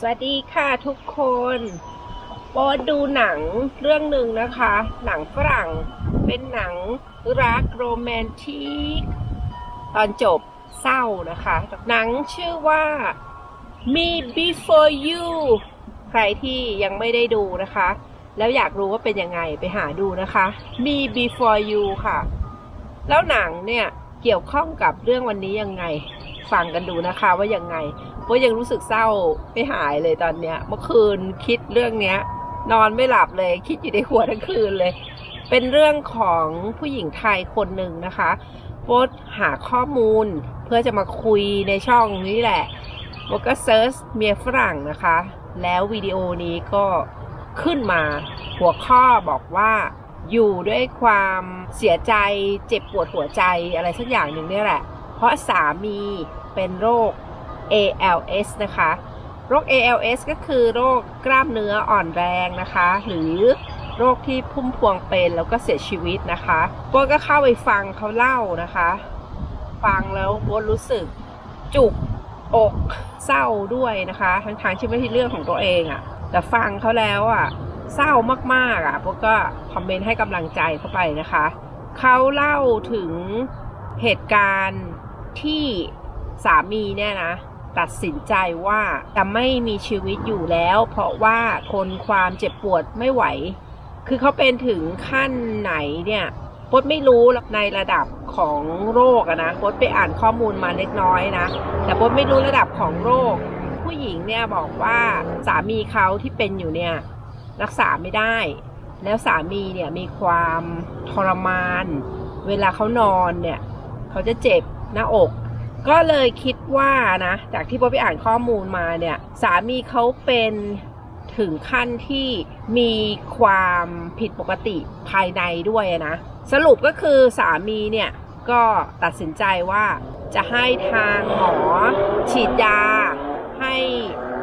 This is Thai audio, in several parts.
สวัสดีค่ะทุกคนโปดดูหนังเรื่องหนึ่งนะคะ หนังฝรั่งเป็นหนังรักโรแมนติก ตอนจบเศร้านะคะ หนังชื่อว่า Me Before You ใครที่ยังไม่ได้ดูนะคะ แล้วอยากรู้ว่าเป็นยังไงไปหาดูนะคะ Me Before You ค่ะ แล้วหนังเนี่ย เกี่ยวข้องกับเรื่องวันนี้ยังไง ฟังกันดูนะคะว่ายังไงเพราะยังรู้สึกเศร้าไม่หายเลยตอนเนี้ย เมื่อคืนคิดเรื่องเนี้ย นอนไม่หลับเลย คิดอยู่ในหัวทั้งคืนเลย เป็นเรื่องของผู้หญิงไทยคนหนึ่งนะคะโบทหาข้อมูลเพื่อจะมาคุยในช่องนี้แหละโบก็เซิร์ชเมียฝรั่งนะคะ แล้ววิดีโอนี้ก็ขึ้นมาหัวข้อบอกว่า อยู่ด้วยความเสียใจเจ็บปวดหัวใจอะไรสักอย่างหนึ่งเนี่ยแหละ เพราะสามีเป็นโรค ALS นะคะ โรค ALS ก็คือโรคกล้ามเนื้ออ่อนแรงนะคะ หรือโรคที่พุ่มพวงเป็นแล้วก็เสียชีวิตนะคะโบก็เข้าไปฟังเขาเล่านะคะ ฟังแล้วโบรู้สึกจุกอกเศร้าด้วยนะคะ ทั้งทางๆที่ไม่ใช่เรื่องของตัวเองอะ่ะแต่ฟังเขาแล้วอะ่ะ เศร้ามากๆอะโบทก็คอมเมนต์ให้กำลังใจเข้าไปนะคะ เขาเล่าถึงเหตุการณ์ที่สามีเนี่ยนะ ตัดสินใจว่าจะไม่มีชีวิตอยู่แล้ว เพราะว่าทนความเจ็บปวดไม่ไหว คือเขาเป็นถึงขั้นไหนเนี่ยพดไม่รู้ในระดับของโรคอะนะพดไปอ่านข้อมูลมาเล็กน้อยนะ แต่พดไม่รู้ระดับของโรค ผู้หญิงเนี่ยบอกว่าสามีเขาที่เป็นอยู่เนี่ย รักษาไม่ได้ แล้วสามีเนี่ยมีความทรมาน เวลาเขานอนเนี่ยเขาจะเจ็บหน้าอก ก็เลยคิดว่านะ จากที่โบไปอ่านข้อมูลมาเนี่ยสามีเขาเป็นถึงขั้นที่มีความผิดปกติภายในด้วยนะ สรุปก็คือสามีเนี่ยก็ตัดสินใจว่าจะให้ทางหมอฉีดยาให้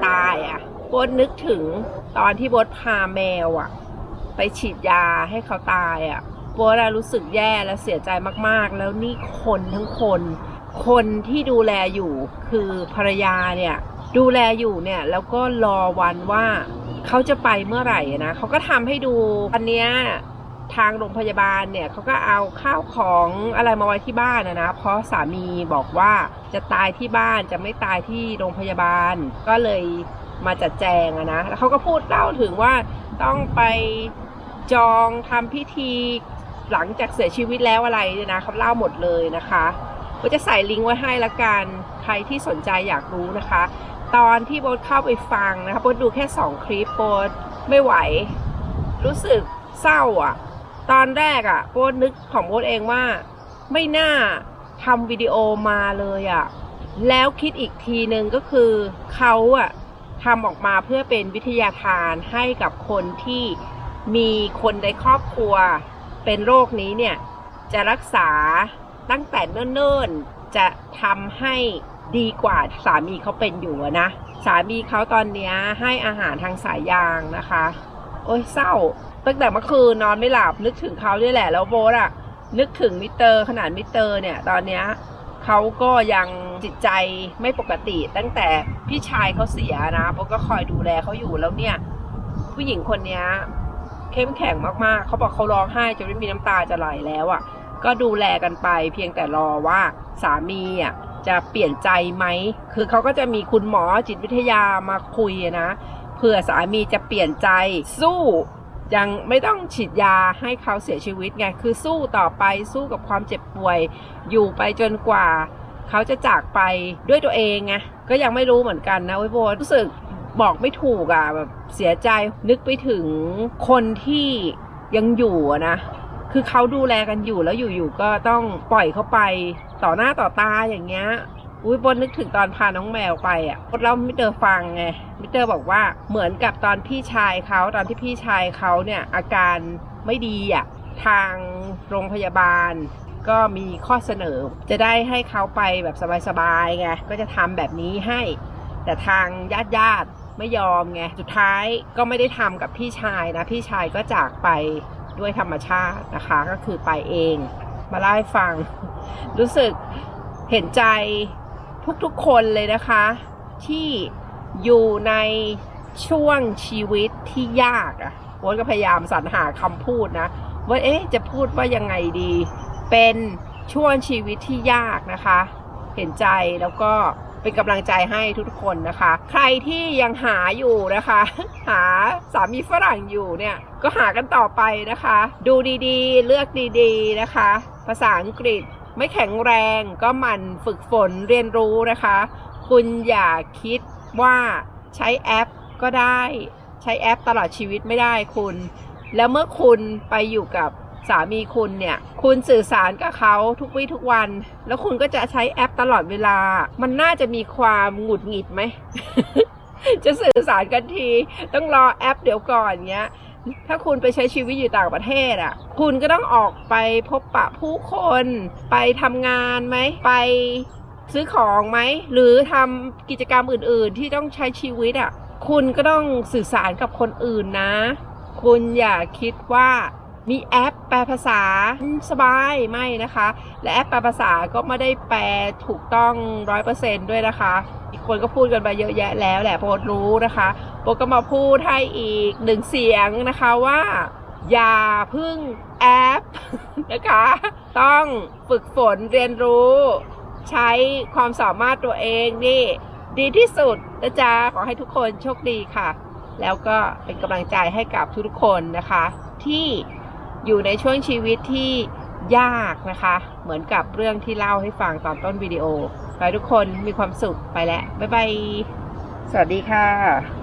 ตายอะ่ะโบทนึกถึง ตอนที่โบทพาแมวอะไปฉีดยาให้เขาตายอะโบทรู้สึกแย่และเสียใจมากๆ แล้วนี่คนทั้งคน คนที่ดูแลอยู่คือภรรยาเนี่ยดูแลอยู่เนี่ยแล้วก็รอวันว่าเขาจะไปเมื่อไหร่นะเขาก็ทำให้ดูอันเนี้ยทางโรงพยาบาลเนี่ยเขาก็เอาข้าวของอะไรมาไว้ที่บ้านนะนะเพราะสามีบอกว่าจะตายที่บ้านจะไม่ตายที่โรงพยาบาล ก็เลย มาจัดแจงอะนะแล้วเขาก็พูดเล่าถึงว่าต้องไปจองทำพิธีหลังจากเสียชีวิตแล้วอะไรเนี่ยนะเขาเล่าหมดเลยนะคะก็จะใส่ลิงก์ไว้ให้ละกันใครที่สนใจอยากรู้นะคะ ตอนที่โบทเข้าไปฟังนะคะโบทดูแค่ 2 คลิปโบทไม่ไหว รู้สึกเศร้าอะ ตอนแรกอะโบทนึกของโบทเองว่าไม่น่าทำวิดีโอมาเลยอะแล้วคิดอีกทีนึงก็คือเขาอะ ทำออกมาเพื่อเป็นวิทยาทานให้กับคนที่มีคนในครอบครัวเป็นโรคนี้เนี่ยจะรักษาตั้งแต่เนิ่นๆ จะทำให้ดีกว่าสามีเขาเป็นอยู่นะ สามีเขาตอนนี้ให้อาหารทางสายยางนะคะ โอ้ยเศร้า ตั้งแต่เมื่อคืนนอนไม่หลับนึกถึงเขาด้วยแหละแล้วโบทอะนึกถึงมิเตอร์ขนาดมิเตอร์เนี่ยตอนนี้เขาก็ยัง จิตใจไม่ปกติ ตั้งแต่พี่ชายเขาเสียนะโบก็คอยดูแลเขาอยู่แล้วเนี่ย ผู้หญิงคนนี้เข้มแข็งมากๆ เขาบอกเขาร้องไห้จนไม่มีน้ำตาจะไหลแล้วอะ่ะ ก็ดูแลกันไป เพียงแต่รอว่าสามีอะจะเปลี่ยนใจไหม คือเขาก็จะมีคุณหมอจิตวิทยามาคุยนะ เผื่อสามีจะเปลี่ยนใจสู้ยังไม่ต้องฉีดยาให้เขาเสียชีวิตไง คือสู้ต่อไปสู้กับความเจ็บป่วย อยู่ไปจนกว่า เขาจะจากไปด้วยตัวเองไงก็ยังไม่รู้เหมือนกันนะวิโบรู้สึกบอกไม่ถูกอะแบบเสียใจนึกไปถึงคนที่ยังอยู่นะ คือเขาดูแลกันอยู่แล้วอยู่ๆก็ต้องปล่อยเขาไปต่อหน้าต่อตาอย่างเงี้ยอุ้ยบนนึกถึงตอนพาน้องแมวไปอะเรามิเตอร์ฟังไงมิเตอร์บอกว่าเหมือนกับตอนพี่ชายเขาตอนที่พี่ชายเขาเนี่ยอาการไม่ดีอะทางโรงพยาบาล ก็มีข้อเสนอ จะได้ให้เขาไปแบบสบายๆไงก็จะทำแบบนี้ให้ แต่ทางญาติญาติๆไม่ยอมไงสุดท้ายก็ไม่ได้ทำกับพี่ชายนะ พี่ชายก็จากไปด้วยธรรมชาตินะคะ ก็คือไปเอง มาเล่ฟัง รู้สึกเห็นใจทุกๆคนเลยนะคะ ที่อยู่ในช่วงชีวิตที่ยากอะโบ๊ทก็พยายามสรรหาคำพูดนะว่าเอ๊ะจะพูดว่ายังไงดี เป็นช่วงชีวิตที่ยากนะคะ เห็นใจแล้วก็เป็นกำลังใจให้ทุกคนนะคะ ใครที่ยังหาอยู่นะคะ หาสามีฝรั่งอยู่เนี่ยก็หากันต่อไปนะคะ ดูดีๆ เลือกดีๆนะคะ ภาษาอังกฤษไม่แข็งแรงก็หมั่นฝึกฝนเรียนรู้นะคะ คุณอย่าคิดว่าใช้แอปก็ได้ ใช้แอปตลอดชีวิตไม่ได้คุณ แล้วเมื่อคุณไปอยู่กับ สามีคุณเนี่ย คุณสื่อสารกับเขาทุกวี่ทุกวัน แล้วคุณก็จะใช้แอปตลอดเวลา มันน่าจะมีความหงุดหงิดไหม จะสื่อสารกันที ต้องรอแอปเดี๋ยวก่อนเงี้ย ถ้าคุณไปใช้ชีวิตอยู่ต่างประเทศอะ คุณก็ต้องออกไปพบปะผู้คน ไปทำงานไหม ไปซื้อของไหม หรือทำกิจกรรมอื่น ๆ ที่ต้องใช้ชีวิตอะ คุณก็ต้องสื่อสารกับคนอื่นนะ คุณอย่าคิดว่า มีแอปแปลภาษาสบายไม่นะคะ และแอปแปลภาษาก็ไม่ได้แปลถูกต้องร้อยเปอร์เซนด้วยนะคะอีกคนก็พูดกันมาเยอะแยะแล้วแหละโพสรู้นะคะโปก็มาพูดให้อีกหนึ่งเสียงนะคะว่า อย่าพึ่งแอปนะคะ ต้องฝึกฝนเรียนรู้ ใช้ความสามารถตัวเองนี่ ดีที่สุดนะจ๊ะขอให้ทุกคนโชคดีค่ะ แล้วก็เป็นกำลังใจให้กับทุกๆคนนะคะ ที่ อยู่ในช่วงชีวิตที่ยากนะคะ เหมือนกับเรื่องที่เล่าให้ฟังตอนต้นวิดีโอ ไปทุกคนมีความสุขไปแล้ว บ๊ายบาย สวัสดีค่ะ